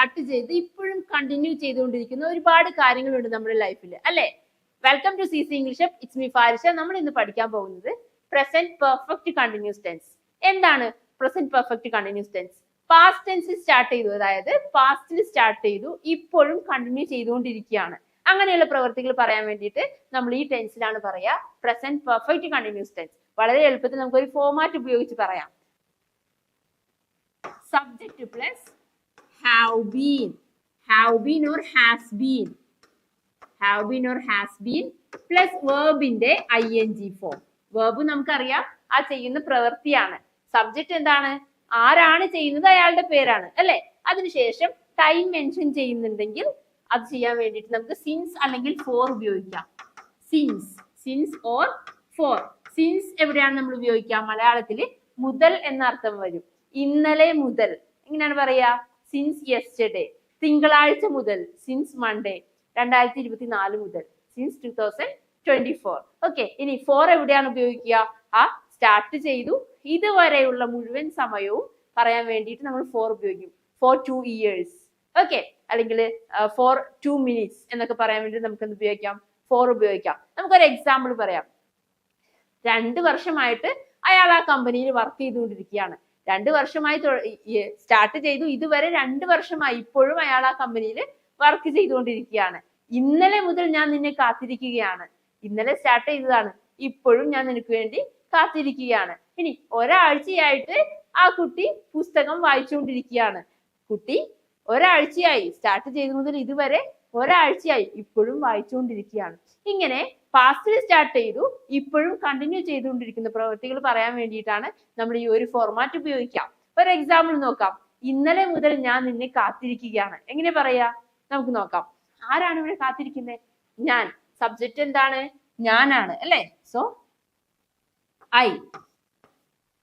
Start ചെയ്ത് ഇപ്പോഴും continue ചെയ്തുകൊണ്ടിരിക്കുന്ന ഒരുപാട് കാര്യങ്ങളുണ്ട് നമ്മുടെ ലൈഫിൽ അല്ലേ? Welcome to C C English it's me Farisha നമ്മൾ ഇന്ന് പഠിക്കാൻ പോകുന്നത് പ്രസന്റ് പെർഫെക്റ്റ് കണ്ടിന്യൂസ് ടെൻസ് എന്താണ് present perfect continuous tense past ടെൻസിൽ start ചെയ്തു. അതായത് പാസ്റ്റിൽ സ്റ്റാർട്ട് ചെയ്തു ഇപ്പോഴും കണ്ടിന്യൂ ചെയ്തുകൊണ്ടിരിക്കുകയാണ്. അങ്ങനെയുള്ള പ്രവൃത്തികൾ പറയാൻ വേണ്ടിയിട്ട് നമ്മൾ ഈ ടെൻസിലാണ് പറയുക. പ്രസന്റ് പെർഫെക്റ്റ് കണ്ടിന്യൂസ് ടെൻസ് വളരെ എളുപ്പത്തിൽ നമുക്ക് ഒരു ഫോമാറ്റ് ഉപയോഗിച്ച് പറയാം. Subject plus have been? Have been or has been? Have been or has been? Plus വേർബിന്റെ I N G form verb നമുക്കറിയാം ആ ചെയ്യുന്ന പ്രവൃത്തിയാണ്. സബ്ജക്റ്റ് എന്താണ്? ആരാണ് ചെയ്യുന്നത്? അയാളുടെ പേരാണ് അല്ലെ? അതിനുശേഷം ടൈം മെൻഷൻ ചെയ്യുന്നുണ്ടെങ്കിൽ അത് ചെയ്യാൻ വേണ്ടിയിട്ട് നമുക്ക് സിൻസ് അല്ലെങ്കിൽ ഫോർ ഉപയോഗിക്കാം. Since since or for since എവിടെയാണ് നമ്മൾ ഉപയോഗിക്കുക? മലയാളത്തിൽ മുതൽ എന്ന അർത്ഥം വരും. ഇന്നലെ മുതൽ. എങ്ങനെയാണ് പറയാ സിൻസ് യെസ്റ്റർഡേ തിങ്കളാഴ്ച മുതൽ സിൻസ് മൺഡേ രണ്ടായിരത്തി ഇരുപത്തി നാല് മുതൽ since two thousand twenty four okay ഇനി ഫോർ എവിടെയാണ് ഉപയോഗിക്കുക? ആ സ്റ്റാർട്ട് ചെയ്തു. ഇതുവരെയുള്ള മുഴുവൻ സമയവും പറയാൻ വേണ്ടിയിട്ട് നമ്മൾ ഫോർ ഉപയോഗിക്കും. ഫോർ ടു ഇയേഴ്സ് ഓക്കെ അല്ലെങ്കിൽ ഫോർ ടു മിനിറ്റ്സ് എന്നൊക്കെ പറയാൻ വേണ്ടി നമുക്ക് എന്ത് ഉപയോഗിക്കാം? ഫോർ ഉപയോഗിക്കാം. നമുക്കൊരു എക്സാമ്പിൾ പറയാം. രണ്ട് വർഷമായിട്ട് അയാൾ ആ കമ്പനിയിൽ വർക്ക് ചെയ്തുകൊണ്ടിരിക്കുകയാണ്. രണ്ട് വർഷമായി സ്റ്റാർട്ട് ചെയ്തു. ഇതുവരെ രണ്ട് വർഷമായി ഇപ്പോഴും അയാൾ ആ കമ്പനിയിൽ വർക്ക് ചെയ്തുകൊണ്ടിരിക്കുകയാണ്. ഇന്നലെ മുതൽ ഞാൻ നിന്നെ കാത്തിരിക്കുകയാണ്. ഇന്നലെ സ്റ്റാർട്ട് ചെയ്തതാണ്. ഇപ്പോഴും ഞാൻ നിനക്ക് വേണ്ടി കാത്തിരിക്കുകയാണ്. ഇനി ഒരാഴ്ചയായിട്ട് ആ കുട്ടി പുസ്തകം വായിച്ചുകൊണ്ടിരിക്കുകയാണ്. കുട്ടി ഒരാഴ്ചയായി സ്റ്റാർട്ട് ചെയ്തു മുതൽ ഇതുവരെ ഒരാഴ്ചയായി ഇപ്പോഴും വായിച്ചുകൊണ്ടിരിക്കുകയാണ്. ഇങ്ങനെ പാസ്റ്റിൽ സ്റ്റാർട്ട് ചെയ്തു. ഇപ്പോഴും കണ്ടിന്യൂ ചെയ്തുകൊണ്ടിരിക്കുന്ന പ്രവൃത്തികൾ പറയാൻ വേണ്ടിയിട്ടാണ് നമ്മൾ ഈ ഒരു ഫോർമാറ്റ് ഉപയോഗിക്കാം ഒരു എക്സാമ്പിൾ നോക്കാം. ഇന്നലെ മുതൽ ഞാൻ നിന്നെ കാത്തിരിക്കുകയാണ്. എങ്ങനെ പറയാ? നമുക്ക് നോക്കാം. ആരാണ് ഇവിടെ കാത്തിരിക്കുന്നത് ഞാൻ. സബ്ജക്റ്റ് എന്താണ്? ഞാനാണ്. അല്ലേ? സോ ഐ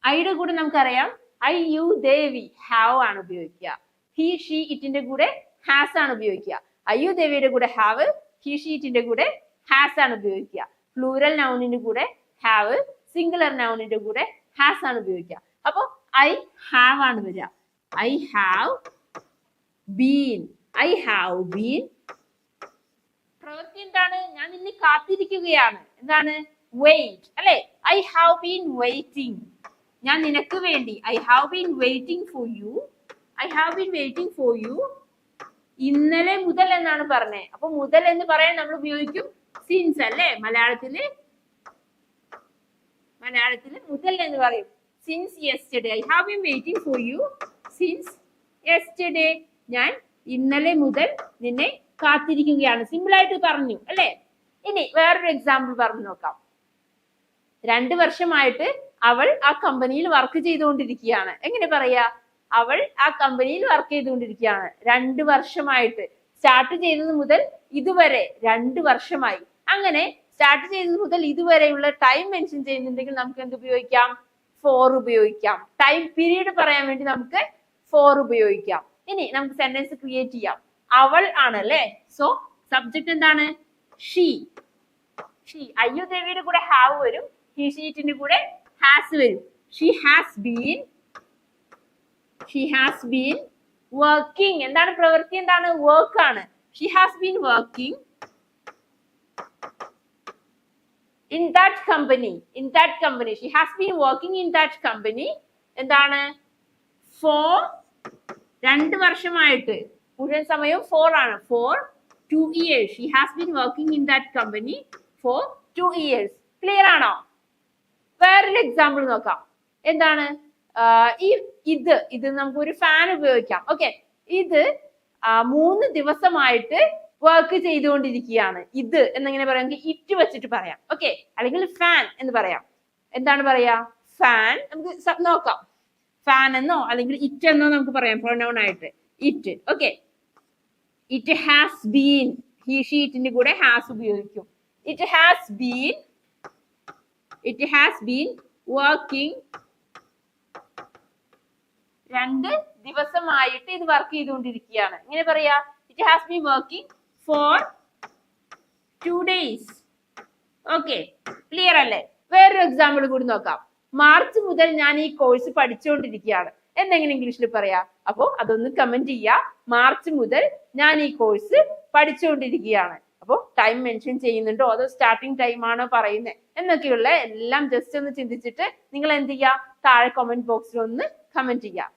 ഐയുടെ കൂടെ നമുക്കറിയാം. ഐ യു ദേവി ഹാവ് ആണ് ഉപയോഗിക്കുക. ഹി ഷീ ഇറ്റിന്റെ കൂടെ ഹാസ് ആണ് ഉപയോഗിക്കുക. ഐ യു ദേവിയുടെ കൂടെ ഹാവ് ഹി ഷീ ഇറ്റിന്റെ കൂടെ ഹാസ് ആണ് ഉപയോഗിക്കുക. പ്ലൂറൽ നൗണിന്റെ കൂടെ ഹാവ് സിംഗുലർ നൗണിന്റെ കൂടെ ഹാസ് ആണ് ഉപയോഗിക്കുക. അപ്പൊ ഐ ഹാവ് ആണ് വരിക. I have been I have been പ്രവൃത്തി എന്താണ്? ഞാൻ നിന്നെ കാത്തിരിക്കുകയാണ്. എന്താണ്? വെയിറ്റ് അല്ലെ? ഐ ഹാവ് ബീൻ വെയിറ്റിംഗ് ഞാൻ നിനക്ക് വേണ്ടി. I have been waiting for you I have been waiting for you ഇന്നലെ മുതൽ എന്നാണ് പറഞ്ഞത് അപ്പൊ മുതൽ എന്ന് പറയാൻ നമ്മൾ ഉപയോഗിക്കും സിൻസ് അല്ലേ? മലയാളത്തിൽ? മലയാളത്തിൽ മുതൽ എന്ന് പറയും. Since yesterday I have been waiting for you since yesterday ഞാൻ ഇന്നലെ മുതൽ നിന്നെ കാത്തിരിക്കുകയാണ്. സിമ്പിൾ ആയിട്ട് പറഞ്ഞു അല്ലേ? ഇനി വേറൊരു എക്സാമ്പിൾ പറഞ്ഞു നോക്കാം. രണ്ട് വർഷമായിട്ട് അവൾ ആ കമ്പനിയിൽ വർക്ക് ചെയ്തുകൊണ്ടിരിക്കുകയാണ്. എങ്ങനെ പറയാ? അവൾ ആ കമ്പനിയിൽ വർക്ക് ചെയ്തുകൊണ്ടിരിക്കുകയാണ്. രണ്ട് വർഷമായിട്ട്. സ്റ്റാർട്ട് ചെയ്തത് മുതൽ ഇതുവരെ രണ്ട് വർഷമായി. അങ്ങനെ സ്റ്റാർട്ട് ചെയ്തത് മുതൽ ഇതുവരെയുള്ള ടൈം മെൻഷൻ ചെയ്യുന്നുണ്ടെങ്കിൽ നമുക്ക് എന്ത് ഉപയോഗിക്കാം? ഫോർ ഉപയോഗിക്കാം. ടൈം പീരീഡ് പറയാൻ വേണ്ടി നമുക്ക് ഫോർ ഉപയോഗിക്കാം. ഇനി നമുക്ക് സെന്റൻസ് ക്രിയേറ്റ് ചെയ്യാം. അവൾ ആണല്ലേ? സോ സബ്ജക്ട് എന്താണ്? ഷീ ഷീ അയ്യോ ദേവിയുടെ കൂടെ ഹാവ് വരും. ഹി ഷീറ്റിന്റെ കൂടെ ഹാസ് വരും. She has been she has been working എന്താണ് പ്രവൃത്തി? എന്താണ്? വർക്ക് ആണ്. She has been working in that company. In that company. She has been working in that company. എന്താണ്? ഫോർ രണ്ട് വർഷമായിട്ട്. മുഴുവൻ സമയവും ഫോർ ആണ്. For two years she has been working in that company for two years clear ആണോ? വേറൊരു example നോക്കാം. എന്താണ്? ഈ ഇത്. ഇത് നമുക്ക് ഒരു ഫാൻ ഉപയോഗിക്കാം. ഓക്കെ ഇത് മൂന്ന് ദിവസമായിട്ട് വർക്ക് ചെയ്തുകൊണ്ടിരിക്കുകയാണ്. ഇത് എന്നെങ്ങനെ പറയാമെങ്കിൽ ഇറ്റ് വെച്ചിട്ട് പറയാം. ഓക്കെ അല്ലെങ്കിൽ ഫാൻ എന്ന് പറയാം. എന്താണ് പറയാ? ഫാൻ നമുക്ക് നോക്കാം. ഫാൻ എന്നോ അല്ലെങ്കിൽ ഇറ്റ് എന്നോ നമുക്ക് പറയാം പ്രൊനൗൺ ആയിട്ട്. It okay it has been he ഷീറ്റിന്റെ കൂടെ ഹാസ് ഉപയോഗിക്കും. It has been it has been working രണ്ട് ദിവസമായിട്ട് ഇത് വർക്ക് ചെയ്തുകൊണ്ടിരിക്കുകയാണ്. ഇങ്ങനെ പറയാ it has been working for two days okay clear അല്ലേ? വേറൊരു എക്സാമ്പിൾ കൂടി നോക്കാം. മാർച്ച് മുതൽ ഞാൻ ഈ കോഴ്സ് പഠിച്ചുകൊണ്ടിരിക്കുകയാണ്. എന്നെങ്ങനെ ഇംഗ്ലീഷിൽ പറയാ. അപ്പോ അതൊന്ന് കമന്റ് ചെയ്യുക മാർച്ച് മുതൽ ഞാൻ ഈ കോഴ്സ് പഠിച്ചുകൊണ്ടിരിക്കുകയാണ്. അപ്പോൾ ടൈം മെൻഷൻ ചെയ്യുന്നുണ്ടോ? അതോ സ്റ്റാർട്ടിംഗ് ടൈം ആണോ പറയുന്നത് എന്നൊക്കെയുള്ള എല്ലാം ജസ്റ്റ് ഒന്ന് ചിന്തിച്ചിട്ട് നിങ്ങൾ എന്ത് ചെയ്യുക താഴെ കമന്റ് ബോക്സിൽ ഒന്ന് കമന്റ് ചെയ്യുക